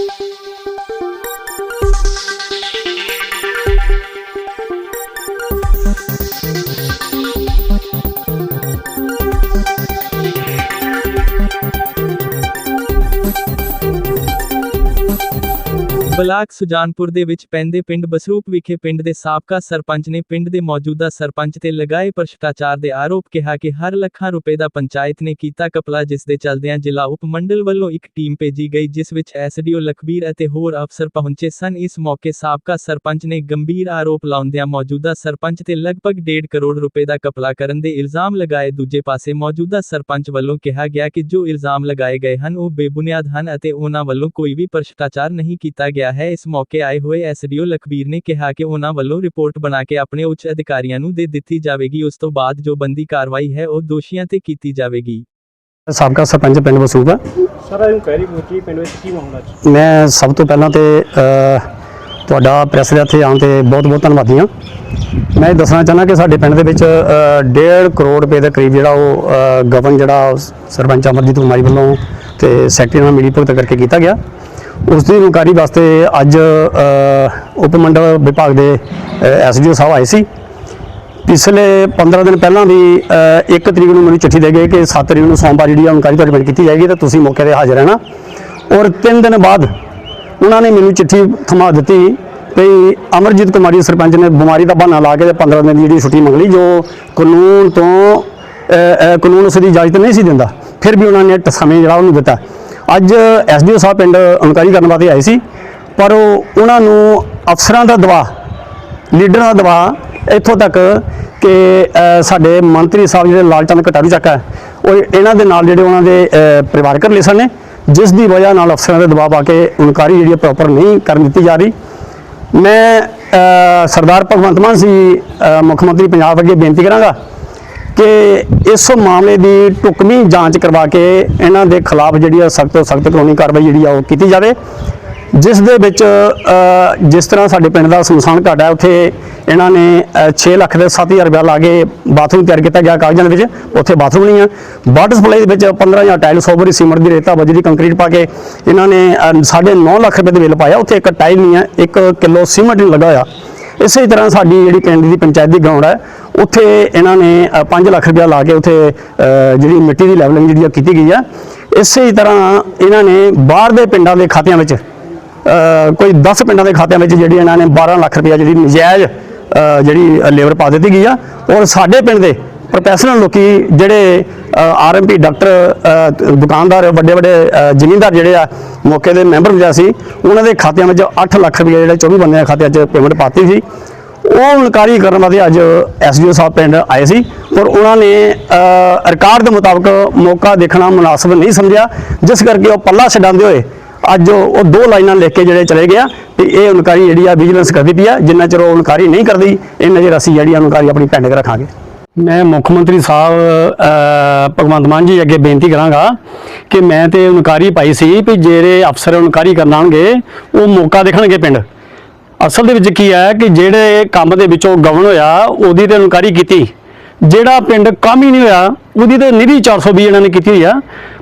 Música block Sujanpur ਦੇ ਵਿੱਚ ਪੈਂਦੇ ਪਿੰਡ ਬਸਰੂਪ ਵਿਖੇ ਪਿੰਡ ਦੇ ਸਾਬਕਾ ਸਰਪੰਚ ਨੇ ਪਿੰਡ ਦੇ ਮੌਜੂਦਾ ਸਰਪੰਚ ਤੇ ਲਗਾਏ ਭ੍ਰਿਸ਼ਟਾਚਾਰ ਦੇ ਆਰੋਪ ਕਿਹਾ ਕਿ ਹਰ ਲੱਖਾਂ ਰੁਪਏ ਦਾ ਪੰਚਾਇਤ ਨੇ ਕੀਤਾ ਕਪਲਾ, ਜਿਸ ਦੇ ਚੱਲਦਿਆਂ ਜ਼ਿਲ੍ਹਾ ਉਪ ਮੰਡਲ ਵੱਲੋਂ ਇੱਕ ਟੀਮ ਭੇਜੀ ਗਈ, ਜਿਸ ਵਿੱਚ ਐਸਡੀਓ ਲਖਬੀਰ ਅਤੇ ਹੋਰ ਅਫਸਰ ਪਹੁੰਚੇ ਸਨ। ਇਸ ਮੌਕੇ ਸਾਬਕਾ ਸਰਪੰਚ ਨੇ ਗੰਭੀਰ ਆਰੋਪ ਲਾਉਂਦਿਆਂ ਮੌਜੂਦਾ ਸਰਪੰਚ ਤੇ ਲਗਭਗ 1.5 ਕਰੋੜ ਰੁਪਏ ਦਾ ਕਪਲਾ ਕਰਨ ਦੇ ਇਲਜ਼ਾਮ ਲਗਾਏ। ਦੂਜੇ ਪਾਸੇ ਮੌਜੂਦਾ ਸਰਪੰਚ ਵੱਲੋਂ ਕਿਹਾ ਗਿਆ ਕਿ ਜੋ ਇਲਜ਼ਾਮ ਲਗਾਏ ਗਏ ਹਨ, ਉਹ ਬੇਬੁਨਿਆਦ ਹਨ ਅਤੇ ਉਹਨਾਂ ਵੱਲੋਂ ਕੋਈ ਵੀ ਭ੍ਰਿਸ਼ਟਾਚਾਰ ਨਹੀਂ ਕੀਤਾ ਗਿਆ। ਹੈ। ਇਸ ਮੌਕੇ ਆਏ ਹੋਏ ਐਸਡੀਓ ਲਖਬੀਰ ਨੇ ਕਿਹਾ ਕਿ ਉਹਨਾਂ ਵੱਲੋਂ ਰਿਪੋਰਟ ਬਣਾ ਕੇ ਆਪਣੇ ਉੱਚ ਅਧਿਕਾਰੀਆਂ ਨੂੰ ਦੇ ਦਿੱਤੀ ਜਾਵੇਗੀ। ਉਸ ਤੋਂ ਬਾਅਦ ਜੋ ਬੰਦੀ ਕਾਰਵਾਈ ਹੈ ਉਹ ਦੋਸ਼ੀਆਂ ਤੇ ਕੀਤੀ ਜਾਵੇਗੀ। ਸਾਬਕਾ ਸਰਪੰਚ ਪਿੰਡ ਵਸੂਬ ਸਾਰਾ ਰਹੀ ਮੁੱਚੀ ਪਿੰਡ ਵਿੱਚ ਕੀ ਮਾਮਲਾ ਜੀ ਮੈਂ ਸਭ ਤੋਂ ਪਹਿਲਾਂ ਤੇ ਤੁਹਾਡਾ ਪ੍ਰੈਸ ਦੇ ਇੱਥੇ ਆਉਣ ਤੇ ਬਹੁਤ ਬਹੁਤ ਧੰਨਵਾਦੀ ਹਾਂ। ਮੈਂ ਇਹ ਦੱਸਣਾ ਚਾਹੁੰਦਾ ਕਿ ਸਾਡੇ ਪਿੰਡ ਦੇ ਵਿੱਚ ਅ, ਡੇਢ ਕਰੋੜ ਰੁਪਏ ਦੇ ਕਰੀਬ ਜਿਹੜਾ ਉਹ ਅ, ਗਵਨ ਜਿਹੜਾ ਸਰਪੰਚ ਅਮਰਜੀਤ ਕੁਮਾਰੀ ਵੱਲੋਂ ਤੇ ਸੈਕਟਰੀ ਨਾਲ ਮਿਲੀ ਭੁਗਤ ਕਰਕੇ ਕੀਤਾ ਗਿਆ। ਉਸ ਦੀ ਇਨਕੁਆਇਰੀ ਵਾਸਤੇ ਅੱਜ ਉਪ ਮੰਡਲ ਵਿਭਾਗ ਦੇ ਐਸਡੀਓ ਸਾਹਿਬ ਆਏ ਸੀ। ਪਿਛਲੇ 15 ਦਿਨ ਪਹਿਲਾਂ ਵੀ 1 ਤਰੀਕ ਨੂੰ ਮੈਨੂੰ ਚਿੱਠੀ ਦੇ ਗਏ ਕਿ 7 ਤਰੀਕ ਨੂੰ ਸੋਮਵਾਰ ਜਿਹੜੀ ਆ ਇਨਕੁਆਇਰੀ ਤੁਹਾਡੀ ਪਿੰਡ ਕੀਤੀ ਜਾਏਗੀ ਤਾਂ ਤੁਸੀਂ ਮੌਕੇ ਤੇ ਹਾਜ਼ਰ ਰਹਿਣਾ। ਔਰ 3 ਦਿਨ ਬਾਅਦ ਉਹਨਾਂ ਨੇ ਮੈਨੂੰ ਚਿੱਠੀ ਥਮਾ ਦਿੱਤੀ ਕਿ ਅਮਰਜੀਤ ਕੁਮਾਰੀ ਸਰਪੰਚ ਨੇ ਬਿਮਾਰੀ ਦਾ ਬਹਾਨਾ ਲਾ ਕੇ ਤੇ 15 ਦਿਨ ਦੀ ਜਿਹੜੀ ਛੁੱਟੀ ਮੰਗ ਲਈ, ਜੋ ਕਾਨੂੰਨ ਤੋਂ ਕਾਨੂੰਨ ਉਸ ਦੀ ਇਜਾਜ਼ਤ ਨਹੀਂ ਸੀ ਦਿੰਦਾ। ਫਿਰ ਵੀ ਉਹਨਾਂ ਨੇ ਸਮੇਂ ਜਿਹੜਾ ਉਹਨੂੰ ਦਿੱਤਾ। ਅੱਜ ਐਸਡੀਓ ਸਾਹਿਬ ਪਿੰਡ ਇਨਕੁਆਇਰੀ ਕਰਨ ਵਾਸਤੇ ਆਏ ਸੀ ਪਰ ਉਹ ਉਹਨਾਂ ਨੂੰ ਅਫਸਰਾਂ ਦਾ ਦਬਾਅ ਲੀਡਰਾਂ ਦਾ ਦਬਾਅ ਇੱਥੋਂ ਤੱਕ ਕਿ ਸਾਡੇ ਮੰਤਰੀ ਸਾਹਿਬ ਜਿਹੜੇ ਲਾਲਚੰਦ ਕਟਾਰੂ ਚੱਕਾ ਹੈ ਉਹ ਇਹਨਾਂ ਦੇ ਨਾਲ ਜਿਹੜੇ ਉਹਨਾਂ ਦੇ ਅ, ਪਰਿਵਾਰਕ ਰਿਲੇਸ਼ਨ ਨੇ ਜਿਸ ਦੀ ਵਜ੍ਹਾ ਨਾਲ ਅਫਸਰਾਂ ਦੇ ਦਬਾਅ ਪਾ ਕੇ ਇਨਕੁਆਇਰੀ ਜਿਹੜੀ ਪ੍ਰੋਪਰ ਨਹੀਂ ਕਰਨ ਦਿੱਤੀ ਜਾ ਰਹੀ। ਮੈਂ ਸਰਦਾਰ ਭਗਵੰਤ ਮਾਨ ਸੀ ਮੁੱਖ ਮੰਤਰੀ ਪੰਜਾਬ ਅੱਗੇ ਬੇਨਤੀ ਕਰਾਂਗਾ ਕਿ ਇਸ ਮਾਮਲੇ ਦੀ ਟੁਕਮੀ ਜਾਂਚ ਕਰਵਾ ਕੇ ਇਹਨਾਂ ਦੇ ਖਿਲਾਫ ਜਿਹੜੀ ਆ ਸਖਤ ਤੋਂ ਸਖਤ ਕਾਨੂੰਨੀ ਕਾਰਵਾਈ ਜਿਹੜੀ ਆ ਉਹ ਕੀਤੀ ਜਾਵੇ। ਜਿਸ ਦੇ ਵਿੱਚ ਜਿਸ ਤਰ੍ਹਾਂ ਸਾਡੇ ਪਿੰਡ ਦਾ ਸਮਸਾਨ ਘਾਟ ਹੈ ਉੱਥੇ ਇਹਨਾਂ ਨੇ ਅ, 6 ਲੱਖ ਦੇ 7000 ਰੁਪਇਆ ਲਾ ਕੇ ਬਾਥਰੂਮ ਤਿਆਰ ਕੀਤਾ ਗਿਆ ਕਾਗਜ਼ਾਂ ਦੇ ਵਿੱਚ। ਉੱਥੇ ਬਾਥਰੂਮ ਨਹੀਂ ਆ। ਵਾਟਰ ਸਪਲਾਈ ਦੇ ਵਿੱਚ 15000 ਟਾਇਲ ਸੋਬਰੀ ਸੀਮੈਂਟ ਦੀ ਰੇਤਾ ਬਜਰੀ ਕੰਕਰੀਟ ਪਾ ਕੇ ਇਹਨਾਂ ਨੇ ਅ, ਸਾਢੇ 9 ਲੱਖ ਰੁਪਏ ਦੇ ਬਿੱਲ ਪਾਇਆ। ਉੱਥੇ ਇੱਕ ਟਾਇਲ ਨਹੀਂ ਆ 1 ਕਿਲੋ ਸੀਮੈਂਟ ਨਹੀਂ ਲੱਗਾ ਹੋਇਆ। ਇਸੇ ਤਰ੍ਹਾਂ ਸਾਡੀ ਜਿਹੜੀ ਪਿੰਡ ਦੀ ਪੰਚਾਇਤ ਦੀ ਗਰਾਊਂਡ ਹੈ, ਉੱਥੇ ਇਹਨਾਂ ਨੇ 5 ਲੱਖ ਰੁਪਇਆ ਲਾ ਕੇ ਉੱਥੇ ਜਿਹੜੀ ਮਿੱਟੀ ਦੀ ਲੈਵਲਿੰਗ ਜਿਹੜੀ ਆ ਕੀਤੀ ਗਈ ਆ। ਇਸੇ ਤਰ੍ਹਾਂ ਇਹਨਾਂ ਨੇ ਬਾਹਰ ਦੇ ਪਿੰਡਾਂ ਦੇ ਖਾਤਿਆਂ ਵਿੱਚ ਕੋਈ 10 ਪਿੰਡਾਂ ਦੇ ਖਾਤਿਆਂ ਵਿੱਚ ਜਿਹੜੀ ਇਹਨਾਂ ਨੇ 12 ਲੱਖ ਰੁਪਇਆ ਜਿਹੜੀ ਨਜਾਇਜ਼ ਜਿਹੜੀ ਲੇਬਰ ਪਾ ਦਿੱਤੀ ਗਈ ਆ। ਔਰ ਸਾਡੇ ਪਿੰਡ ਦੇ ਪ੍ਰੋਫੈਸ਼ਨਲ ਲੋਕੀ ਜਿਹੜੇ ਆਰਐਮਪੀ ਡਾਕਟਰ ਦੁਕਾਨਦਾਰ, ਵੱਡੇ ਵੱਡੇ ਜ਼ਿਮੀਂਦਾਰ ਜਿਹੜੇ ਆ, ਮੌਕੇ ਦੇ ਮੈਂਬਰ ਵਜਾ ਸੀ ਉਹਨਾਂ ਦੇ ਖਾਤਿਆਂ ਵਿੱਚ 8 ਲੱਖ ਰੁਪਏ ਜਿਹੜੇ 24 ਬੰਦਿਆਂ ਦੇ ਖਾਤਿਆਂ 'ਚ ਪੇਮੈਂਟ ਪਾਤੀ ਸੀ। ਉਹ ਇਨਕਾਰੀ ਕਰਨ ਵਾਸਤੇ ਅੱਜ ਐਸਡੀਓ ਸਾਹਿਬ ਪਿੰਡ ਆਏ ਸੀ ਪਰ ਉਹਨਾਂ ਨੇ ਰਿਕਾਰਡ ਦੇ ਮੁਤਾਬਕ ਮੌਕਾ ਦੇਖਣਾ ਮੁਨਾਸਬ ਨਹੀਂ ਸਮਝਿਆ, ਜਿਸ ਕਰਕੇ ਉਹ ਪੱਲਾ ਛਡਾਉਂਦੇ ਹੋਏ ਅੱਜ ਉਹ ਦੋ ਲਾਈਨਾਂ ਲਿਖ ਕੇ ਜਿਹੜੇ ਚਲੇ ਗਿਆ ਤੇ ਇਹ ਇਨਕਾਰੀ ਜਿਹੜੀ ਆ ਵਿਜੀਲੈਂਸ ਕਰਦੀ ਪਈ ਆ, ਜਿੰਨਾ ਚਿਰ ਉਹ ਇਨਕਾਰੀ ਨਹੀਂ ਕਰਦੀ ਇਹਨਾਂ ਚਿਰ ਅਸੀਂ ਜਿਹੜੀ ਇਨਕਾਰੀ ਆਪਣੀ ਪੈਂਡਿੰਗ ਰੱਖਾਂਗੇ। ਮੈਂ ਮੁੱਖ ਮੰਤਰੀ ਸਾਹਿਬ ਭਗਵੰਤ ਮਾਨ ਜੀ ਅੱਗੇ ਬੇਨਤੀ ਕਰਾਂਗਾ ਕਿ ਮੈਂ ਤੇ ਇਨਕਾਰੀ ਪਾਈ ਸੀ ਵੀ ਜਿਹੜੇ ਅਫਸਰ ਇਨਕਾਰੀ ਕਰਨ ਆਉਣਗੇ ਉਹ ਮੌਕਾ ਦੇਖਣਗੇ ਪਿੰਡ। ਅਸਲ ਦੇ ਵਿੱਚ ਕੀ ਹੈ ਕਿ ਜਿਹੜੇ ਕੰਮ ਦੇ ਵਿੱਚੋਂ ਗਵਨ ਹੋਇਆ ਉਹਦੀ ਤੇ ਇਨਕੁਆਰੀ ਕੀਤੀ। ਜਿਹੜਾ ਪਿੰਡ ਕੰਮ ਹੀ ਨਹੀਂ ਹੋਇਆ ਉਹਦੀ ਤੇ ਨਿਰੀ 420 ਇਹਨਾਂ ਨੇ ਕੀਤੀ ਹੋਈ ਆ।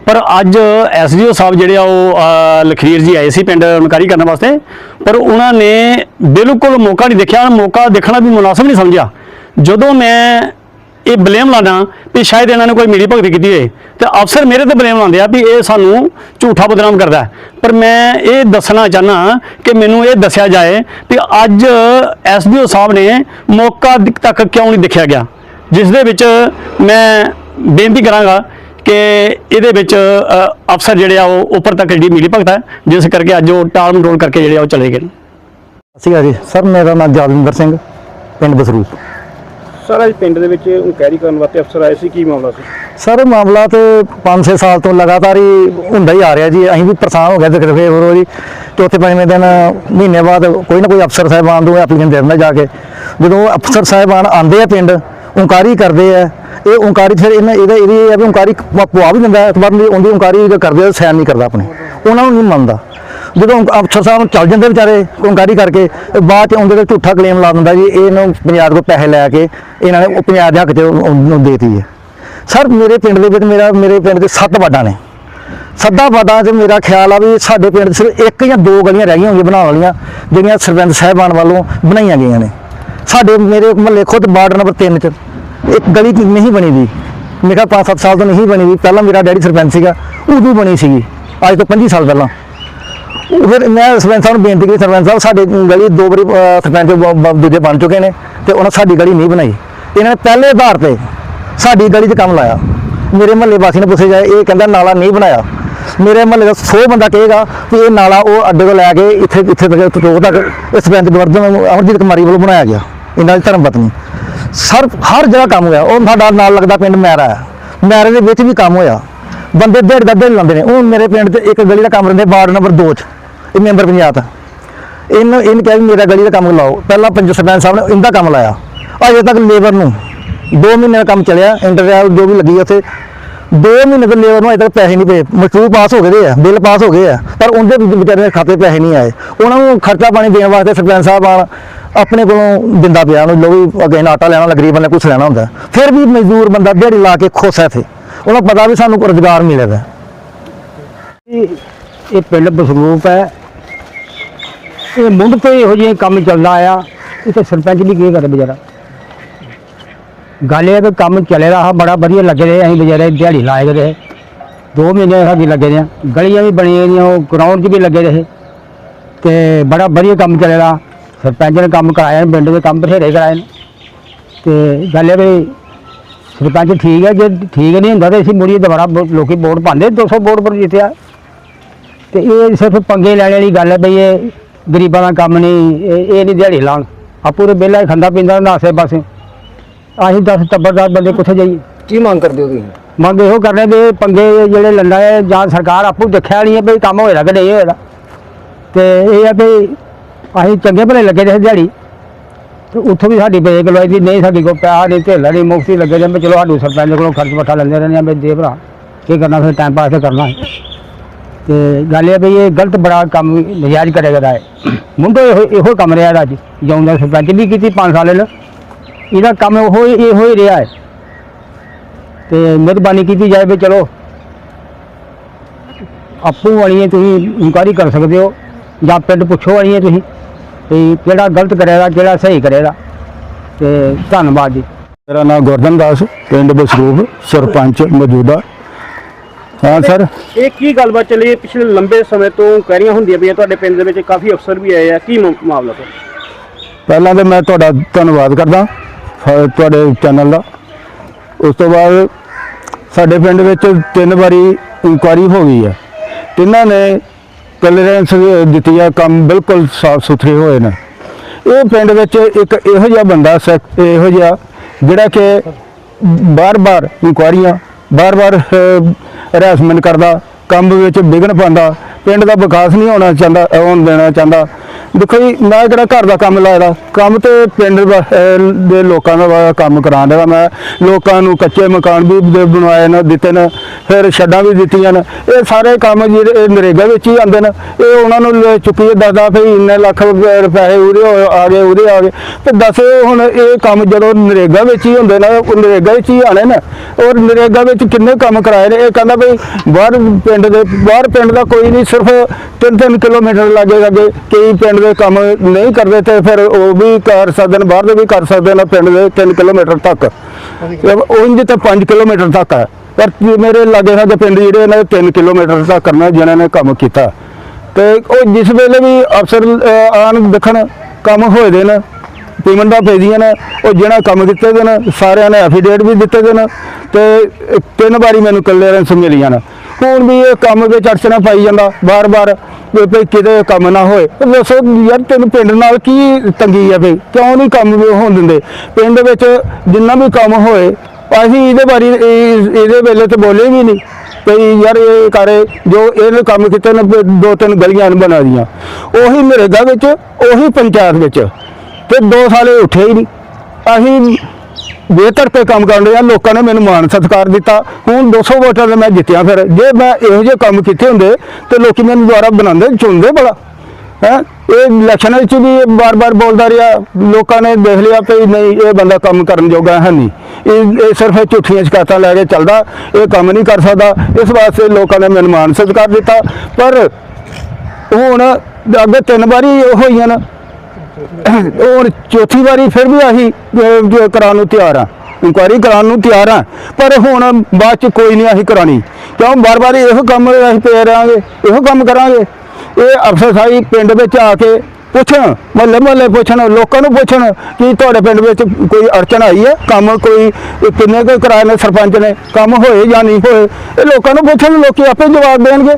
ਪਰ ਅੱਜ ਐਸਡੀਓ ਸਾਹਿਬ ਜਿਹੜੇ ਆ ਉਹ ਅਹ, ਲਖਵੀਰ ਜੀ ਆਏ ਸੀ ਪਿੰਡ ਇਨਕੁਆਰੀ ਕਰਨ ਵਾਸਤੇ ਪਰ ਉਹਨਾਂ ਨੇ ਬਿਲਕੁਲ ਮੌਕਾ ਨਹੀਂ ਦੇਖਿਆ ਮੌਕਾ ਦੇਖਣਾ ਵੀ ਮੁਨਾਸਬ ਨਹੀਂ ਸਮਝਿਆ। ਜਦੋਂ ਮੈਂ ਇਹ ਬਲੇਮ ਲਾਣਾ ਵੀ ਸ਼ਾਇਦ ਇਹਨਾਂ ਨੇ ਕੋਈ ਮੇਰੀ ਭਗਤੀ ਕੀਤੀ ਹੋਏ। ਤੇ ਅਫਸਰ ਮੇਰੇ ਤੇ ਬਲੇਮ ਲਾਉਂਦੇ ਆ ਵੀ ਇਹ ਸਾਨੂੰ ਝੂਠਾ ਬਦਨਾਮ ਕਰਦਾ ਪਰ ਮੈਂ ਇਹ ਦੱਸਣਾ ਚਾਹਨਾ ਕਿ ਮੈਨੂੰ ਇਹ ਦੱਸਿਆ ਜਾਏ ਕਿ ਅੱਜ ਐਸਡੀਓ ਸਾਹਿਬ ਨੇ ਮੌਕਾ ਤੱਕ ਕਿਉਂ ਨਹੀਂ ਦੇਖਿਆ ਗਿਆ। ਜਿਸ ਦੇ ਵਿੱਚ ਮੈਂ ਬੇਨਤੀ ਕਰਾਂਗਾ ਕਿ ਇਹਦੇ ਵਿੱਚ ਅਫਸਰ ਜਿਹੜੇ ਆ ਉਹ ਉੱਪਰ ਤੱਕ ਜਿਹੜੀ ਮਿਲੀ ਭਗਤ ਹੈ, ਜਿਸ ਕਰਕੇ ਅੱਜ ਉਹ ਟਾਲ ਮਟੋਲ ਕਰਕੇ ਜਿਹੜੇ ਆ ਉਹ ਚਲੇ ਗਏ ਨੇ। ਅਕਾਲ ਜੀ। ਸਰ, ਮੇਰਾ ਨਾਮ ਜਗਵਿੰਦਰ ਸਿੰਘ, ਪਿੰਡ ਬਸਰੂਪ। ਸਰ ਇਸ ਪਿੰਡ ਦੇ ਵਿੱਚ ਇਨਕੁਆਇਰੀ ਕਰਨ ਵਾਸਤੇ ਅਫਸਰ ਆਏ ਸੀ, ਕੀ ਮਾਮਲਾ ਸੀ? ਸਰ, ਮਾਮਲਾ ਤੇ 5-6 ਸਾਲ ਤੋਂ ਲਗਾਤਾਰ ਹੀ ਹੁੰਦਾ ਹੀ ਆ ਰਿਹਾ ਜੀ। ਅਸੀਂ ਵੀ ਪਰੇਸ਼ਾਨ ਹੋ ਗਏ ਦੇਖ ਰਹੇ ਹੋ ਜੀ ਚੌਥੇ ਪੰਜਵੇਂ ਦਿਨ, ਮਹੀਨੇ ਬਾਅਦ ਕੋਈ ਨਾ ਕੋਈ ਅਫਸਰ ਸਾਹਿਬਾਨ ਨੂੰ ਐਪਲੀਕੇਸ਼ਨ ਦੇ ਦਿੰਦਾ ਜਾ ਕੇ। ਜਦੋਂ ਅਫਸਰ ਸਾਹਿਬਾਨ ਆਉਂਦੇ ਆ ਪਿੰਡ ਉਂਕਾਰੀ ਕਰਦੇ ਆ, ਇਹ ਉਂਕਾਰੀ ਫਿਰ ਇਹਨਾਂ ਇਹਦਾ ਇਹਦੀ ਇਹ ਆ ਵੀ ਉਂਕਾਰੀ ਪਵਾ ਵੀ ਦਿੰਦਾ ਐਤਵਾਰ ਬਾਅਦ ਉਹਦੀ ਉਂਕਾਰੀ ਕਰਦੇ ਆ, ਸਾਈਨ ਨਹੀਂ ਕਰਦਾ ਆਪਣੇ। ਉਹਨਾਂ ਨੂੰ ਨਹੀਂ ਮੰਨਦਾ। ਜਦੋਂ ਅਫਸਰ ਸਾਹਿਬ ਚੱਲ ਜਾਂਦੇ ਵਿਚਾਰੇ ਉਂਕਾਰੀ ਕਰਕੇ, ਤੇ ਬਾਅਦ ਚ ਆਉਂਦੇ ਤੇ ਝੂਠਾ ਕਲੇਮ ਲਾ ਦਿੰਦਾ ਜੀ ਇਹਨੂੰ ਪੰਜਾਬ ਤੋਂ ਪੈਸੇ ਲੈ ਕੇ ਇਹਨਾਂ ਨੇ ਉਹ ਪੰਜਾਬ ਦੇ ਹੱਕ ਚ ਉਹਨੂੰ ਦੇਤੀ ਹੈ। ਸਰ, ਮੇਰੇ ਪਿੰਡ ਦੇ ਵਿੱਚ ਮੇਰਾ ਮੇਰੇ ਪਿੰਡ ਦੇ ਸੱਤ ਵਾਰਡਾਂ ਨੇ। ਸੱਦਾ ਪਤਾ 'ਚ ਮੇਰਾ ਖਿਆਲ ਆ ਵੀ ਸਾਡੇ ਪਿੰਡ 'ਚ ਸਿਰਫ ਇੱਕ ਜਾਂ ਦੋ ਗਲੀਆਂ ਰਹਿ ਗਈਆਂ ਹੋਣਗੀਆਂ ਬਣਾਉਣ ਵਾਲੀਆਂ, ਜਿਹੜੀਆਂ ਸਰਪੰਚ ਸਾਹਿਬਾਨ ਵੱਲੋਂ ਬਣਾਈਆਂ ਗਈਆਂ ਨੇ। ਸਾਡੇ ਮੇਰੇ ਮਹੱਲੇ ਖੁਦ ਵਾਰਡ ਨੰਬਰ 3 'ਚ, ਇੱਕ ਗਲੀ ਨਹੀਂ ਬਣੀ ਦੀ। ਮੇਰਾ 5-7 ਸਾਲ ਤੋਂ ਨਹੀਂ ਬਣੀ ਦੀ। ਪਹਿਲਾਂ ਮੇਰਾ ਡੈਡੀ ਸਰਪੰਚ ਸੀਗਾ, ਉਦੋਂ ਬਣੀ ਸੀਗੀ, ਅੱਜ ਤੋਂ 25 ਸਾਲ ਪਹਿਲਾਂ। ਫਿਰ ਮੈਂ ਸਰਪੰਚ ਸਾਹਿਬ ਨੂੰ ਬੇਨਤੀ ਕੀਤੀ ਸਰਪੰਚ ਸਾਹਿਬ ਸਾਡੇ ਗਲੀ ਦੋ ਵਾਰੀ ਅਹ, ਸਰਪੰਚ ਬ- ਬ- ਦੂਜੇ ਬਣ ਚੁੱਕੇ ਨੇ ਤੇ ਉਹਨਾਂ ਸਾਡੀ ਗਲੀ ਨਹੀਂ ਬਣਾਈ। ਇਹਨਾਂ ਨੇ ਪਹਿਲੇ ਆਧਾਰ ਤੇ ਸਾਡੀ ਗਲੀ 'ਚ ਕੰਮ ਲਾਇਆ। ਮੇਰੇ ਮਹੱਲੇ ਵਾਸੀ ਨੇ ਪੁੱਛੇ ਜਾਏ ਇਹ ਕਹਿੰਦਾ ਨਾਲਾ ਨਹੀਂ ਬਣਾਇਆ। ਮੇਰੇ ਮਹੱਲੇ ਦਾ 100 ਬੰਦਾ ਕਹੇਗਾ ਕਿ ਇਹ ਨਾਲਾ ਉਹ ਅੱਡੇ ਤੋਂ ਲੈ ਕੇ ਇੱਥੇ ਇੱਥੇ ਤੱਕ ਟੋਕ ਤੱਕ ਇਸ ਸਰਪੰਚ ਗਵਰਧਨ ਅਮਰਜੀਤ ਕੁਮਾਰੀ ਵੱਲੋਂ ਬਣਾਇਆ ਗਿਆ। ਇਹਨਾਂ ਦੀ ਧਰਮ ਪਤਨੀ। ਸਰ ਹਰ ਜਗ੍ਹਾ ਕੰਮ ਹੋਇਆ। ਉਹ ਸਾਡਾ ਨਾਲ ਲੱਗਦਾ ਪਿੰਡ ਮੈਰਾ ਹੈ। ਮੈਰੇ ਦੇ ਵਿੱਚ ਵੀ ਕੰਮ ਹੋਇਆ। ਬੰਦੇ ਦਿਹਾੜੀ ਦਾ ਦਿਨ ਲਾਉਂਦੇ ਨੇ। ਉਹ ਮੇਰੇ ਪਿੰਡ 'ਚ ਇੱਕ ਗਲੀ ਦਾ ਕੰਮ ਰਹਿੰਦੇ ਵਾਰਡ ਨੰਬਰ 2 'ਚ, ਇਹ ਮੈਂਬਰ ਪੰਚਾਇਤ ਆ। ਇਹਨੂੰ ਇਹਨ ਕਿਹਾ ਵੀ ਮੇਰਾ ਗਲੀ ਦਾ ਕੰਮ ਲਾਓ। ਪਹਿਲਾਂ ਪੰਜ ਸਰਪੰਚ ਸਾਹਿਬ ਨੇ ਇਹਦਾ ਕੰਮ ਲਾਇਆ। ਅਜੇ ਤੱਕ ਲੇਬਰ ਨੂੰ 2 ਮਹੀਨੇ ਦਾ ਕੰਮ ਚੱਲਿਆ। ਇੰਟਰਵਿਊ ਜੋ ਵੀ ਲੱਗੀ ਉੱਥੇ। 2 ਮਹੀਨੇ ਤੋਂ ਲੇਬਰ ਨੂੰ ਅਜੇ ਤੱਕ ਪੈਸੇ ਨਹੀਂ ਪਏ। ਮਜ਼ਦੂਰ ਪਾਸ ਹੋ ਗਏ ਦੇ ਆ। ਬਿੱਲ ਪਾਸ ਹੋ ਗਏ ਆ। ਪਰ ਉਹਦੇ ਵਿਚਾਰੇ ਦੇ ਖਾਤੇ ਪੈਸੇ ਨਹੀਂ ਆਏ। ਉਹਨਾਂ ਨੂੰ ਖਰਚਾ ਪਾਣੀ ਦੇਣ ਵਾਸਤੇ ਸਰਪੰਚ ਸਾਹਿਬ ਆ ਆਪਣੇ ਕੋਲੋਂ ਦਿੰਦਾ ਪਿਆ। ਉਹਨੂੰ ਲੋ ਵੀ ਅੱਗੇ ਨਾ ਆਟਾ ਲੈਣਾ ਗਰੀਬ ਬੰਦੇ ਕੁਛ ਲੈਣਾ ਹੁੰਦਾ। ਫਿਰ ਵੀ ਮਜ਼ਦੂਰ ਬੰਦਾ ਦਿਹਾੜੀ ਲਾ ਕੇ ਖੁਸ਼ ਹੈ ਇੱਥੇ। ਉਹਨੂੰ ਪਤਾ ਵੀ ਸਾਨੂੰ ਰੁਜ਼ਗਾਰ ਮਿਲੇਗਾ ਇਹ ਪਿੰਡ ਬਸਰੂਪ ਹੈ। ਇਹ ਮੁੱਢ ਤੋਂ ਇਹੋ ਜਿਹੇ ਕੰਮ ਚੱਲਦਾ ਆਇਆ। ਇਹ ਤਾਂ ਸਰਪੰਚ ਵੀ ਕੀ ਕਰੇ ਵਿਚਾਰਾ ਗੱਲ ਇਹ ਕਿ ਕੰਮ ਚੱਲੇ ਰਹਾ ਬੜਾ ਵਧੀਆ ਲੱਗੇ ਰਹੇ। ਅਸੀਂ ਵਿਚਾਰੇ ਦਿਹਾੜੀ ਲਾਏ ਰਹੇ। ਦੋ ਮਹੀਨੇ ਸਾਡੀ ਲੱਗੇ ਰਹੇ। ਗਲੀਆਂ ਵੀ ਬਣੀਆਂ ਰਹੀਆਂ ਉਹ ਗਰਾਊਂਡ 'ਚ ਵੀ ਲੱਗੇ ਰਹੇ। ਤੇ ਬੜਾ ਵਧੀਆ ਕੰਮ ਚੱਲੇ ਰਿਹਾ ਸਰਪੰਚ ਨੇ ਕੰਮ ਕਰਾਇਆ, ਪਿੰਡ ਦੇ ਕੰਮ ਬਥੇਰੇ ਕਰਾਏ ਨੇ। ਤੇ ਗੱਲ ਇਹ ਵੀ ਸਰਪੰਚ ਠੀਕ ਹੈ ਜੇ ਠੀਕ ਨਹੀਂ ਹੁੰਦਾ ਤੇ ਅਸੀਂ ਮੁੜੀ ਦੁਬਾਰਾ ਵੋ- ਲੋਕੀ ਵੋਟ ਪਾਉਂਦੇ 200 ਵੋਟ ਪਰ ਜਿੱਤਿਆ। ਤੇ ਇਹ ਸਿਰਫ ਪੰਗੇ ਲੈਣ ਵਾਲੀ ਗੱਲ ਹੈ ਬਈ ਇਹ ਗਰੀਬਾਂ ਦਾ ਕੰਮ ਨਹੀਂ ਇਹ ਇਹ ਨਹੀਂ ਦਿਹਾੜੀ ਲਾਉਣ। ਆਪੂ ਦੇ ਵਿਹਲਾ ਹੀ ਖਾਂਦਾ ਪੀਂਦਾ ਨਾ ਆਸੇ ਪਾਸੇ। ਅਸੀਂ 10 ਟੱਬਰਦਾਰ ਬੰਦੇ ਕਿੱਥੇ ਜਾਈਏ? ਕੀ ਮੰਗ ਕਰਦੇ ਹੋ ਤੁਸੀਂ? ਮੰਗ ਇਹੋ ਕਰਨੇ ਵੀ ਇਹ ਪੰਗੇ ਜਿਹੜੇ ਲੰਡਾ ਹੈ ਜਾਂ ਸਰਕਾਰ ਆਪੂ ਦੇਖਿਆ ਨਹੀਂ ਹੈ ਵੀ ਕੰਮ ਹੋਏਗਾ ਕਿ ਨਹੀਂ ਹੋਏਗਾ ਤੇ ਇਹ ਹੈ ਵੀ ਅਸੀਂ ਚੰਗੇ ਭਲੇ ਲੱਗੇ ਰਹੇ ਦਿਹਾੜੀ। ਉੱਥੋਂ ਵੀ ਸਾਡੀ ਬੇਕ ਲਵਾਈ ਦੀ ਨਹੀਂ ਸਾਡੀ ਕੋਲ ਪਿਆ ਨਹੀਂ ਢੇਲਾ, ਨਹੀਂ ਮੁਫ਼ਤੀ ਲੱਗੇ ਜਾਂਦੇ ਚਲੋ ਸਾਡੂ ਸਰਪੰਚ ਕੋਲੋਂ ਖਰਚ ਵਟਾ ਲੈਂਦੇ ਰਹਿੰਦੇ ਆ ਵੀ ਦੇ ਭਰਾ ਕੀ ਕਰਨਾ, ਫਿਰ ਟਾਈਮ ਪਾਸ ਕਰਨਾ। ਹੈ ਤੇ ਗੱਲ ਇਹ ਵੀ ਇਹ ਗਲਤ ਬੜਾ ਕੰਮ ਨਜਾਇਜ਼ ਕਰੇਗਾ ਦਾ ਹੈ। ਇਹੋ ਇਹੋ ਕੰਮ ਰਿਹਾ ਦਾ ਜੀ ਜਿਉਂਦਾ ਸਰਪੰਚ ਵੀ ਕੀਤੀ 5 ਸਾਲ ਇਹਨੇ। ਇਹਦਾ ਕੰਮ ਉਹੋ ਹੀ, ਇਹੋ ਹੀ ਰਿਹਾ ਹੈ। ਤੇ ਮਿਹਰਬਾਨੀ ਕੀਤੀ ਜਾਏ ਵੀ ਚਲੋ, ਆਪੂ ਵਾਲੀਏ ਤੁਸੀਂ ਇਨਕੁਆਰੀ ਕਰ ਸਕਦੇ ਹੋ, ਜਾਂ ਪਿੰਡ ਪੁੱਛੋ ਵਾਲੀਏ ਤੁਸੀਂ। ਵੀ ਕਿਹੜਾ ਗਲਤ ਕਰੇਗਾ ਕਿਹੜਾ ਸਹੀ ਕਰੇਗਾ। ਤੇ ਧੰਨਵਾਦ ਜੀ। ਮੇਰਾ ਨਾਮ ਗੁਰਦਨ ਦਾਸ ਪਿੰਡ ਬਸਰੂਪ ਸਰਪੰਚ ਮੌਜੂਦਾ। ਹਾਂ ਸਰ। ਇਹ ਕੀ ਗੱਲਬਾਤ ਚੱਲੀ? ਹੈ ਪਿਛਲੇ ਲੰਬੇ ਸਮੇਂ ਤੋਂ ਕਹਿਰੀਆਂ ਹੁੰਦੀਆਂ ਪਈਆਂ ਤੁਹਾਡੇ ਪਿੰਡ ਦੇ ਵਿੱਚ ਕਾਫੀ ਅਫਸਰ ਵੀ ਆਏ ਆ। ਕੀ ਮ- ਮਾਮਲਾ ਸਰ? ਪਹਿਲਾਂ ਤਾਂ ਮੈਂ ਤੁਹਾਡਾ ਧੰਨਵਾਦ ਕਰਦਾ ਫ- ਤੁਹਾਡੇ ਚੈਨਲ ਦਾ। ਉਸ ਤੋਂ ਬਾਅਦ ਸਾਡੇ ਪਿੰਡ ਵਿੱਚ ਤਿੰਨ ਵਾਰੀ ਇਨਕੁਆਰੀ ਹੋ ਗਈ ਹੈ। ਤਿੰਨਾਂ ਨੇ ਕਲੀਅਰੈਂਸ ਦਿੱਤੀ ਆ ਕੰਮ ਬਿਲਕੁਲ ਸਾਫ਼ ਸੁਥਰੇ ਹੋਏ ਨੇ। ਇਹ ਪਿੰਡ ਵਿੱਚ ਇੱਕ ਇਹੋ ਜਿਹਾ ਬੰਦਾ ਸੈਕ- ਇਹੋ ਜਿਹਾ ਜਿਹੜਾ ਕਿ ਬਾਰ-ਬਾਰ ਇਨਕੁਆਰੀਆਂ, ਬਾਰ-ਬਾਰ ਹਰਾਸਮੈਂਟ ਕਰਦਾ, ਕੰਮ ਵਿੱਚ ਵਿਘਨ ਪਾਉਂਦਾ, ਪਿੰਡ ਦਾ ਵਿਕਾਸ ਨਹੀਂ ਹੋਣਾ ਚਾਹੁੰਦਾ ਹੋਣ ਦੇਣਾ ਚਾਹੁੰਦਾ। ਦੇਖੋ ਜੀ ਮੈਂ ਕਿਹੜਾ ਘਰ ਦਾ ਕੰਮ ਲਾਇਆ ਕੰਮ ਤੇ ਪਿੰਡ ਦਾ, ਦੇ ਲੋਕਾਂ ਦਾ ਕੰਮ ਕਰਾਉਣ ਦਾ ਮੈਂ। ਲੋਕਾਂ ਨੂੰ ਕੱਚੇ ਮਕਾਨ ਵੀ ਬਣਵਾਏ ਨੇ ਦਿੱਤੇ ਨੇ ਫਿਰ ਛੱਡਾਂ ਵੀ ਦਿੱਤੀਆਂ ਨੇ। ਇਹ ਸਾਰੇ ਕੰਮ ਜਿਹੜੇ ਇਹ ਨਰੇਗਾ ਵਿੱਚ ਹੀ ਆਉਂਦੇ ਨੇ। ਇਹ ਉਹਨਾਂ ਨੂੰ ਲੈ ਚੁੱਕੀ ਦੱਸਦਾ ਭਈ ਇੰਨੇ ਲੱਖ ਰੁਪਏ ਰੁਪਏ ਉਹਦੇ ਹੋ- ਆ ਗਏ ਉਹਦੇ ਆ ਗਏ। ਤੇ ਦੱਸ ਹੁਣ ਇਹ ਕੰਮ ਜਦੋਂ ਨਰੇਗਾ ਵਿੱਚ ਹੀ ਹੁੰਦੇ ਨੇ ਉਹ ਨਰੇਗਾ ਵਿੱਚ ਹੀ ਆਣੇ ਨੇ। ਔਰ ਨਰੇਗਾ ਵਿੱਚ ਕਿੰਨੇ ਕੰਮ ਕਰਾਏ ਨੇ? ਇਹ ਕਹਿੰਦਾ ਭਈ ਬਾਹਰ ਪਿੰਡ ਦੇ ਬਾਹਰ ਪਿੰਡ ਦਾ ਕੋਈ ਨਹੀਂ ਸਿਰਫ 3-3 ਕਿਲੋਮੀਟਰ ਲਾਗੇ ਲਾਗੇ ਕਈ ਪਿੰਡ ਦੇ ਕੰਮ ਨਹੀਂ ਕਰਦੇ ਤੇ ਫਿਰ ਉਹ ਵੀ ਕਰ ਸਕਦੇ ਨੇ ਬਾਹਰ ਦੇ ਵੀ ਕਰ ਸਕਦੇ ਨੇ ਪਿੰਡ ਦੇ 3 ਕਿਲੋਮੀਟਰ ਤੱਕ। ਉਂਝ ਤਾਂ 5 ਕਿਲੋਮੀਟਰ ਤੱਕ ਹੈ। ਪਰ ਮੇਰੇ ਲਾਗੇ ਸਾਡੇ ਪਿੰਡ ਜਿਹੜੇ ਨੇ 3 ਕਿਲੋਮੀਟਰ ਤੱਕ ਕਰਨਾ ਜਿਨ੍ਹਾਂ ਨੇ ਕੰਮ ਕੀਤਾ। ਤੇ ਉਹ ਜਿਸ ਵੇਲੇ ਵੀ ਅਫਸਰ ਅਹ, ਆਉਣ ਦੇਖਣ ਕੰਮ ਹੋਏ ਦੇ ਨੇ ਪੇਮੈਂਟਾਂ ਪੈਦੀਆਂ ਨੇ ਉਹ ਜਿਹੜਾ ਕੰਮ ਦਿੱਤੇ ਦੇ ਨੇ ਸਾਰਿਆਂ ਨੇ ਐਫੀਡੇਟ ਵੀ ਦਿੱਤੇ ਦੇ ਨੇ ਤੇ ਤਿੰਨ ਵਾਰੀ ਮੈਨੂੰ ਕਲੀਅਰੈਂਸ ਮਿਲੀਆਂ ਨੇ। ਹੁਣ ਵੀ ਇਹ ਕੰਮ ਵਿੱਚ ਅੜਚਣਾ ਪਾਈ ਜਾਂਦਾ ਬਾਰ-ਬਾਰ ਵੀ ਭਈ ਕਿਤੇ ਕੰਮ ਨਾ ਹੋਏ। ਦੱਸੋ ਯਾਰ ਤੈਨੂੰ ਪਿੰਡ ਨਾਲ ਕੀ ਤੰਗੀ ਹੈ ਭਈ? ਕਿਉਂ ਨਹੀਂ ਕੰਮ ਹੋਣ ਦਿੰਦੇ? ਪਿੰਡ ਵਿੱਚ ਜਿੰਨਾ ਵੀ ਕੰਮ ਹੋਏ, ਅਸੀਂ ਇਹਦੇ ਬਾਰੇ ਇਹਦੇ ਵੇਲੇ ਤੇ ਬੋਲੇ ਵੀ ਨਹੀਂ। ਭਈ ਯਾਰ ਇਹ ਕਰੇ, ਜੋ ਇਹਨੇ ਕੰਮ ਕੀਤੇ ਨੇ ਦੋ ਤਿੰਨ ਗਲੀਆਂ ਨੇ ਬਣਾ ਦੀਆਂ। ਉਹੀ ਨਰੇਗਾ ਵਿੱਚ, ਉਹੀ ਪੰਚਾਇਤ ਵਿੱਚ। ਤੇ ਦੋ ਸਾਲੇ ਉੱਠੇ ਹੀ ਨਹੀਂ। ਅਸੀਂ ਬਿਹਤਰ ਤੇ ਕੰਮ ਕਰਨ ਰਿਹਾ ਲੋਕਾਂ ਨੇ ਮੈਨੂੰ ਮਾਣ ਸਤਿਕਾਰ ਦਿੱਤਾ। ਹੁਣ 200 ਵੋਟਾਂ ਤੇ ਮੈਂ ਜਿੱਤਿਆ ਫਿਰ। ਜੇ ਮੈਂ ਇਹੋ ਜਿਹੇ ਕੰਮ ਕੀਤੇ ਹੁੰਦੇ, ਤੇ ਲੋਕੀ ਮੈਨੂੰ ਦੁਬਾਰਾ ਬਣਾਉਂਦੇ, ਚੁਣਦੇ ਬੜਾ। ਹੈ? ਇਹ ਇਲੈਕਸ਼ਨ ਵਿੱਚ ਵੀ ਬਾਰ-ਬਾਰ ਬੋਲਦਾ ਰਿਹਾ, ਲੋਕਾਂ ਨੇ ਦੇਖ ਲਿਆ ਕਿ ਨਹੀਂ, ਇਹ ਬੰਦਾ ਕੰਮ ਕਰਨ ਜੋਗਾ ਹੈ ਨਹੀਂ। ਇਹ ਇਹ ਸਿਰਫ ਝੂਠੀਆਂ ਸ਼ਿਕਾਇਤਾਂ ਲੈ ਕੇ ਚੱਲਦਾ, ਇਹ ਕੰਮ ਨਹੀਂ ਕਰ ਸਕਦਾ। ਇਸ ਵਾਸਤੇ ਲੋਕਾਂ ਨੇ ਮੈਨੂੰ ਮਾਣ ਸਤਿਕਾਰ ਦਿੱਤਾ। ਪਰ ਹੁਣ ਅੱਗੇ ਤਿੰਨ ਵਾਰੀ ਹੋਈਆਂ ਨਾ ਹੁਣ ਚੌਥੀ ਵਾਰੀ ਫਿਰ ਵੀ ਅਸੀਂ ਅਹ, ਜੋ ਕਰਾਉਣ ਨੂੰ ਤਿਆਰ ਆ। ਇਨਕੁਆਇਰੀ ਕਰਾਉਣ ਨੂੰ ਤਿਆਰ ਆ। ਪਰ ਹੁਣ ਬਾਅਦ ਚ ਕੋਈ ਨਹੀਂ ਅਸੀਂ ਕਰਾਣੀ ਕਿਉਂ? ਬਾਰ-ਬਾਰ ਇਹੋ ਕੰਮ ਅਸੀਂ ਪਏ ਰਹਾਂਗੇ ਇਹੋ ਕੰਮ ਕਰਾਂਗੇ। ਇਹ ਅਫਸਰ ਸਾਈ ਪਿੰਡ ਵਿੱਚ ਆ ਕੇ ਪੁੱਛਣ ਮਹੱਲੇ ਮਹੱਲੇ ਪੁੱਛਣ ਲੋਕਾਂ ਨੂੰ ਪੁੱਛਣ ਕਿ ਤੁਹਾਡੇ ਪਿੰਡ ਵਿੱਚ ਕੋਈ ਅੜਚਨ ਆਈ ਹੈ? ਕੰਮ ਕੋਈ ਇਹ ਕਿੰਨੇ ਕੁ ਕਰਾਏ ਨੇ ਸਰਪੰਚ ਨੇ? ਕੰਮ ਹੋਏ ਜਾਂ ਨਹੀਂ ਹੋਏ? ਇਹ ਲੋਕਾਂ ਨੂੰ ਪੁੱਛਣ ਲੋਕੀ ਆਪੇ ਜਵਾਬ ਦੇਣਗੇ।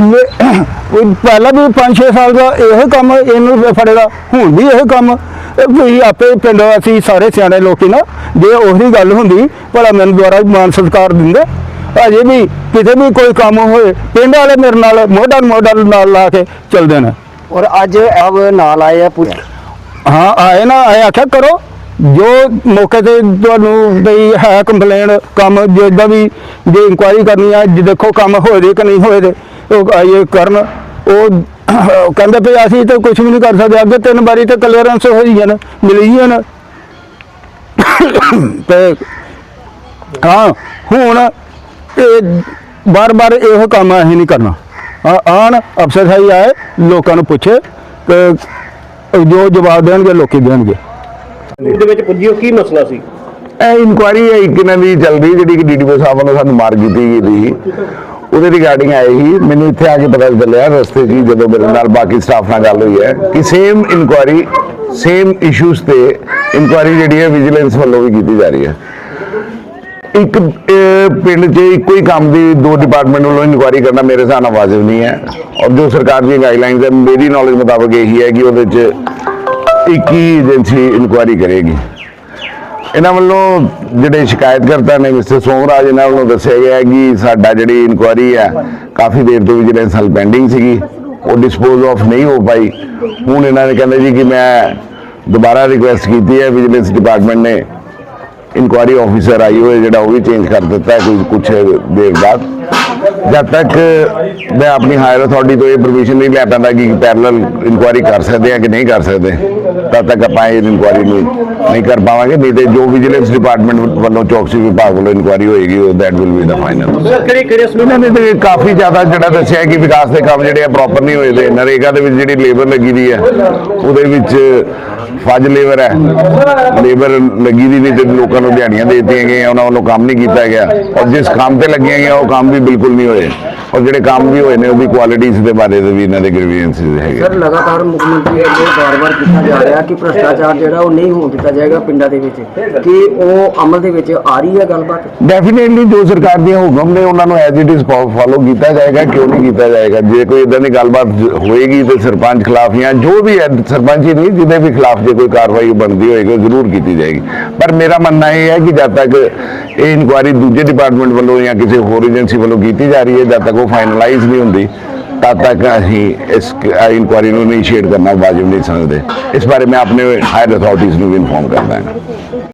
ਉਹ ਪਹਿਲਾਂ ਵੀ 5-6 ਸਾਲ ਦਾ ਇਹੋ ਕੰਮ ਇਹਨੂੰ ਫੜੇਗਾ ਹੁਣ ਵੀ ਇਹੋ ਕੰਮ। ਇਹ ਵੀ ਆਪੇ ਪਿੰਡ ਅਸੀਂ ਸਾਰੇ ਸਿਆਣੇ ਲੋਕੀ ਨਾ ਜੇ ਉਹੀ ਗੱਲ ਹੁੰਦੀ ਭਲਾ ਮੈਨੂੰ ਦੁਆਰਾ ਮਾਨ ਸਤਿਕਾਰ ਦਿੰਦੇ। ਅਜੇ ਵੀ ਕਿਤੇ ਵੀ ਕੋਈ ਕੰਮ ਹੋਏ ਪਿੰਡ ਵਾਲੇ ਮੇਰੇ ਨਾਲ ਮੋਢਾ ਮੋਢਾ ਨਾਲ ਲਾ ਕੇ ਚੱਲਦੇ ਨੇ। ਔਰ ਅੱਜ ਆਪ ਨਾਲ ਆਏ ਆ ਪੂਰੇ? ਹਾਂ ਆਏ ਨਾ ਆਏ ਆਖਿਆ ਕਰੋ ਜੋ ਮੌਕੇ ਤੇ ਤੁਹਾਨੂੰ ਬਈ ਹੈ ਕੰਪਲੇਨ ਕੰਮ ਜਿੱਦਾਂ ਵੀ ਜੇ ਇਨਕੁਆਇਰੀ ਕਰਨੀ ਆ ਜੇ ਦੇਖੋ ਕੰਮ ਹੋਏ ਦੇ ਕਿ ਨਹੀਂ ਹੋਏ ਦੇ ਉਹ ਆਈਏ ਕਰਨ ਉਹ ਕਹਿੰਦੇ ਵੀ ਅਸੀਂ ਤਾਂ ਕੁਝ ਵੀ ਨਹੀਂ ਕਰ ਸਕਦੇ ਅੱਗੇ ਤਿੰਨ ਵਾਰੀ ਤੇ ਕਲੀਅਰੈਂਸ ਹੋਈ ਜਨ ਮਿਲੀ ਜਨ ਤੇ ਹਾਂ ਹੁਣ ਇਹ ਬਾਰ-ਬਾਰ ਇਹੋ ਕੰਮ ਅਸੀਂ ਨਹੀਂ ਕਰਨਾ। ਆ- ਆਣ ਅਫਸਰ ਸਾਈ ਆਏ ਲੋਕਾਂ ਨੂੰ ਪੁੱਛੇ ਕਿ ਜੋ ਜਵਾਬ ਦੇਣਗੇ ਲੋਕੀ ਦੇਣਗੇ। ਉਹਦੇ ਵਿੱਚ ਪੁੱਜੀ ਉਹ ਕੀ ਮਸਲਾ ਸੀ? ਇਹ ਇਨਕੁਆਇਰੀ ਹੈ ਇੱਕ ਦੀ ਚੱਲ ਰਹੀ ਜਿਹੜੀ ਕਿ ਡੀਡੀਪੀ ਸਾਹਿਬ ਵੱਲੋਂ ਸਾਨੂੰ ਮਾਰ ਕੀਤੀ ਗਈ ਸੀ। ਉਹਦੇ ਰਿਗਾਰਡਿੰਗ ਆਏ ਹੀ ਮੈਨੂੰ ਇੱਥੇ ਆ ਕੇ ਪਤਾ ਚੱਲਿਆ ਰਸਤੇ 'ਚ ਹੀ ਜਦੋਂ ਮੇਰੇ ਨਾਲ ਬਾਕੀ ਸਟਾਫ ਨਾਲ ਗੱਲ ਹੋਈ ਹੈ ਕਿ ਸੇਮ ਇਨਕੁਆਇਰੀ ਸੇਮ ਇਸ਼ੂਜ਼ ਤੇ ਇਨਕੁਆਇਰੀ ਜਿਹੜੀ ਹੈ ਵਿਜੀਲੈਂਸ ਵੱਲੋਂ ਵੀ ਕੀਤੀ ਜਾ ਰਹੀ ਹੈ। ਇੱਕ ਪਿੰਡ 'ਚ ਇੱਕੋ ਹੀ ਕੰਮ ਦੀ ਦੋ ਡਿਪਾਰਟਮੈਂਟ ਵੱਲੋਂ ਇਨਕੁਆਇਰੀ ਕਰਨਾ ਮੇਰੇ ਹਿਸਾਬ ਨਾਲ ਵਾਜਬ ਨਹੀਂ ਹੈ। ਔਰ ਜੋ ਸਰਕਾਰ ਦੀਆਂ ਗਾਈਡਲਾਈਨਸ ਹੈ, ਮੇਰੀ ਨੌਲੇਜ ਮੁਤਾਬਕ ਇਹੀ ਹੈ ਕਿ ਉਹਦੇ 'ਚ ਇੱਕ ਹੀ ਏਜੰਸੀ ਇਨਕੁਆਇਰੀ ਕਰੇਗੀ। ਇਹਨਾਂ ਵੱਲੋਂ ਜਿਹੜੇ ਸ਼ਿਕਾਇਤਕਰਤਾ ਨੇ ਮਿਸਟਰ ਸੋਮਰਾਜ, ਇਹਨਾਂ ਵੱਲੋਂ ਦੱਸਿਆ ਗਿਆ ਕਿ ਸਾਡਾ ਜਿਹੜੀ ਇਨਕੁਆਇਰੀ ਹੈ, ਕਾਫੀ ਦੇਰ ਤੋਂ ਵਿਜੀਲੈਂਸ ਹਲ ਪੈਂਡਿੰਗ ਸੀਗੀ, ਉਹ ਡਿਸਪੋਜ਼ ਆਫ ਨਹੀਂ ਹੋ ਪਾਈ। ਹੁਣ ਇਹਨਾਂ ਨੇ ਕਹਿੰਦੇ ਜੀ ਕਿ ਮੈਂ ਦੁਬਾਰਾ ਰਿਕੁਐਸਟ ਕੀਤੀ ਹੈ ਵਿਜੀਲੈਂਸ ਡਿਪਾਰਟਮੈਂਟ ਨੇ ਇਨਕੁਆਇਰੀ ਆਫੀਸਰ ਆਈ ਹੋਏ, ਜਿਹੜਾ ਉਹ ਵੀ ਚੇਂਜ ਕਰ ਦਿੱਤਾ ਹੈ ਕੋਈ ਕੁਛ ਦੇਰ ਬਾਅਦ। ਜਦ ਤੱਕ ਮੈਂ ਆਪਣੀ ਹਾਇਰ ਅਥਾਰਟੀ ਤੋਂ ਇਹ ਪਰਮਿਸ਼ਨ ਨਹੀਂ ਲੈ ਪਾਉਂਦਾ ਕਿ ਪੈਰਲਲ ਇਨਕੁਆਇਰੀ ਕਰ ਸਕਦੇ ਆ ਕਿ ਨਹੀਂ ਕਰ ਸਕਦੇ। ਤਦ ਤੱਕ ਆਪਾਂ ਇਹ ਇਨਕੁਆਇਰੀ ਨੂੰ ਨਹੀਂ ਕਰ ਪਾਵਾਂਗੇ। ਨਹੀਂ ਤੇ ਜੋ ਵਿਜੀਲੈਂਸ ਡਿਪਾਰਟਮੈਂਟ ਵੱਲੋਂ ਚੌਕਸੀ ਵਿਭਾਗ ਵੱਲੋਂ ਇਨਕੁਆਇਰੀ ਹੋਏਗੀ ਉਹ that will be the final ਕਿਹੜੇ ਕਿਹੜੇ ਇਹਨਾਂ ਨੇ ਤੇ ਕਾਫੀ ਜ਼ਿਆਦਾ ਜਿਹੜਾ ਦੱਸਿਆ ਕਿ ਵਿਕਾਸ ਦੇ ਕੰਮ ਜਿਹੜੇ ਆ ਪ੍ਰੋਪਰ ਨਹੀਂ ਹੋਏ ਦੇ। ਨਰੇਗਾ ਦੇ ਵਿੱਚ ਜਿਹੜੀ ਲੇਬਰ ਲੱਗੀ ਦੀ ਹੈ ਉਹਦੇ ਵਿੱਚ ਫੱਜ ਲੇਬਰ ਹੈ। ਲੇਬਰ ਲੱਗੀ ਦੀ ਨਹੀਂ ਤੇ ਲੋਕਾਂ ਨੂੰ ਦਿਹਾੜੀਆਂ ਦੇ ਦਿੱਤੀਆਂ ਗਈਆਂ ਉਹਨਾਂ ਵੱਲੋਂ ਕੰਮ ਨਹੀਂ ਕੀਤਾ ਗਿਆ। ਔਰ ਜਿਸ ਕੰਮ ਤੇ ਲੱਗੀਆਂ ਗਈਆਂ ਉਹ ਕੰਮ ਵੀ ਬਿਲਕੁਲ ਨਹੀਂ ਹੋਏ। ਔਰ ਜਿਹੜੇ ਕੰਮ ਵੀ ਹੋਏ ਨੇ ਉਹਦੀ ਕੁਆਲਿਟੀਜ਼ ਦੇ ਬਾਰੇ ਦੇ ਵੀ ਇਹਨਾਂ ਦੇ ਗ੍ਰੀਵੈਂਸਿਸ ਹੈਗੇ ਸਰ ਲਗਾਤਾਰ ਮੁੱਖ ਮੰਤਰੀ ਅੱਗੇ ਵਾਰ-ਵਾਰ ਕੀਤਾ ਜਾ ਰਿਹਾ ਕਿ ਭ੍ਰਸ਼ਟਾਚਾਰ ਜਿਹੜਾ ਉਹ ਨਹੀਂ ਹੋਣ ਦਿੱਤਾ ਜਾਏਗਾ ਪਿੰਡਾਂ ਦੇ ਵਿੱਚ। ਕਿ ਉਹ ਅਮਲ ਦੇ ਵਿੱਚ ਆ ਰਹੀ ਹੈ ਗੱਲਬਾਤ? ਡੈਫੀਨੇਟਲੀ ਜੋ ਸਰਕਾਰ ਦੀਆਂ ਹੁਕਮ ਨੇ ਉਹਨਾਂ ਨੂੰ ਐਜ਼ ਇਟ ਇਜ਼ ਫਾਲੋ ਕੀਤਾ ਜਾਏਗਾ ਕਿਉਂ ਨਹੀਂ ਕੀਤਾ ਜਾਏਗਾ? ਜੇ ਕੋਈ ਇਦਾਂ ਦੀ ਗੱਲਬਾਤ ਹੋਏਗੀ ਤੇ ਸਰਪੰਚ ਖਿਲਾਫ ਜਾਂ ਜੋ ਵੀ ਹੈ ਸਰਪੰਚ ਹੀ ਨਹੀਂ ਜਿਹਦੇ ਵੀ ਖਿਲਾਫ ਜੇ ਕੋਈ ਕਾਰਵਾਈ ਬਣਦੀ ਹੋਏਗੀ ਜ਼ਰੂਰ ਕੀਤੀ ਜਾਏਗੀ। ਪਰ ਮੇਰਾ ਮੰਨਣਾ ਇਹ ਹੈ ਕਿ ਜਦ ਤੱਕ ਇਹ ਇਨਕੁਆਇਰੀ ਦੂਜੇ ਡਿਪਾਰਟਮੈਂਟ ਵੱਲੋਂ ਜਾਂ ਕਿਸੇ ਹੋਰ ਏਜੰਸੀ ਵੱਲੋਂ ਕੀਤੀ ਜਾ ਰਹੀ ਹੈ, ਜਦ ਤੱਕ ਉਹ ਫਾਈਨਲਾਈਜ਼ ਨਹੀਂ ਹੁੰਦੀ, ਤਦ ਤੱਕ ਅਸੀਂ ਇਸ ਇਨਕੁਆਇਰੀ ਨੂੰ ਇਨੀਸ਼ੀਏਟ ਕਰਨਾ ਵਾਜਬ ਨਹੀਂ ਸਮਝਦੇ। ਇਸ ਬਾਰੇ ਮੈਂ ਆਪਣੇ ਹਾਇਰ ਅਥਾਰਟੀਜ਼ ਨੂੰ ਵੀ ਇਨਫੋਰਮ ਕਰਦਾ